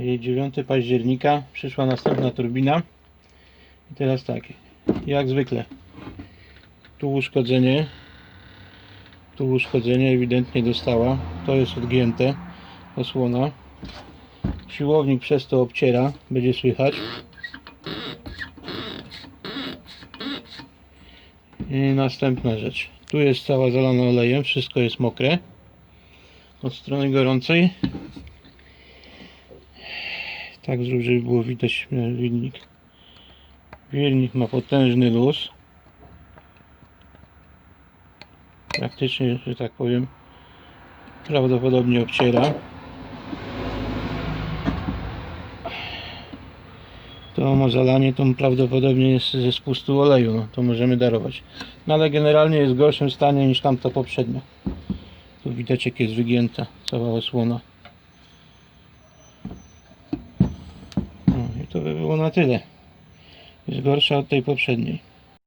I 9 października przyszła następna turbina. I teraz tak, jak zwykle. Tu uszkodzenie. Tu uszkodzenie ewidentnie dostała. To jest odgięte. Osłona. Siłownik przez to obciera. Będzie słychać. I następna rzecz. Tu jest cała zalana olejem. Wszystko jest mokre. Od strony gorącej. Tak żeby było widać e, wilnik. Wilnik ma potężny luz. Praktycznie, że tak powiem, prawdopodobnie obciera. To ma zalanie, to prawdopodobnie jest ze spustu oleju, no, to możemy darować. No ale generalnie jest w gorszym stanie niż tamta poprzednia. Tu widać jak jest wygięta cała osłona. No i to by było na tyle. Jest gorsza od tej poprzedniej.